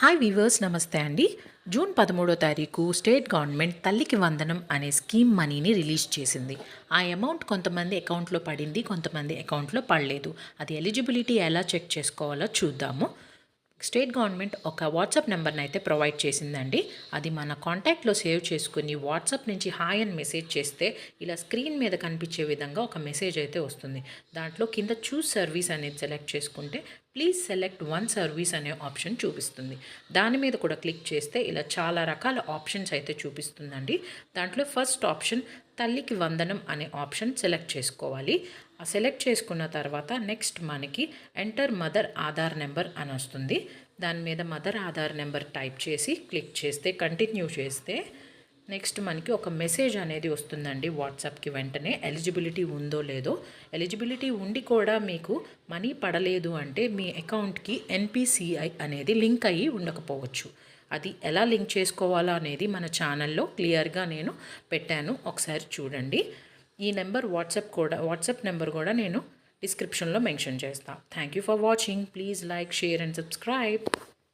Hi weavers నమస్తే అండి. June పదమూడో తారీఖు స్టేట్ గవర్నమెంట్ తల్లికి వందనం అనే స్కీమ్ మనీని రిలీజ్ చేసింది. ఆ అమౌంట్ కొంతమంది అకౌంట్లో పడింది కొంతమంది అకౌంట్లో పడలేదు. అది ఎలిజిబిలిటీ ఎలా చెక్ చేసుకోవాలో చూద్దాము. స్టేట్ గవర్నమెంట్ ఒక వాట్సాప్ నెంబర్ని అయితే ప్రొవైడ్ చేసిందండి. అది మన కాంటాక్ట్లో సేవ్ చేసుకుని వాట్సాప్ నుంచి హాయ్ అని మెసేజ్ చేస్తే ఇలా స్క్రీన్ మీద కనిపించే విధంగా ఒక మెసేజ్ అయితే వస్తుంది. దాంట్లో కింద చూస్ సర్వీస్ అనేది సెలెక్ట్ చేసుకుంటే ప్లీజ్ సెలెక్ట్ వన్ సర్వీస్ అనే ఆప్షన్ చూపిస్తుంది. దాని మీద కూడా క్లిక్ చేస్తే ఇలా చాలా రకాల ఆప్షన్స్ అయితే చూపిస్తుందండి. దాంట్లో ఫస్ట్ ఆప్షన్ తల్లికి వందనం అనే ఆప్షన్ సెలెక్ట్ చేసుకోవాలి. సెలెక్ట్ చేసుకున్న తర్వాత నెక్స్ట్ మనకి ఎంటర్ మదర్ ఆధార్ నెంబర్ అని వస్తుంది. దాని మీద మదర్ ఆధార్ నెంబర్ టైప్ చేసి క్లిక్ చేస్తే కంటిన్యూ చేస్తే నెక్స్ట్ మనకి ఒక మెసేజ్ అనేది వస్తుందండి వాట్సాప్కి వెంటనే. ఎలిజిబిలిటీ ఉందో లేదో. ఎలిజిబిలిటీ ఉండి కూడా మీకు మనీ పడలేదు అంటే మీ అకౌంట్కి ఎన్పిసిఐ అనేది లింక్ అయ్యి ఉండకపోవచ్చు. అది ఎలా లింక్ చేసుకోవాలో అనేది మన ఛానల్లో క్లియర్గా నేను పెట్టాను. ఒకసారి చూడండి. ఈ నెంబర్ వాట్సాప్ కూడా వాట్సాప్ నెంబర్ కూడా నేను డిస్క్రిప్షన్లో మెన్షన్ చేస్తాను thank you for watching please like share and subscribe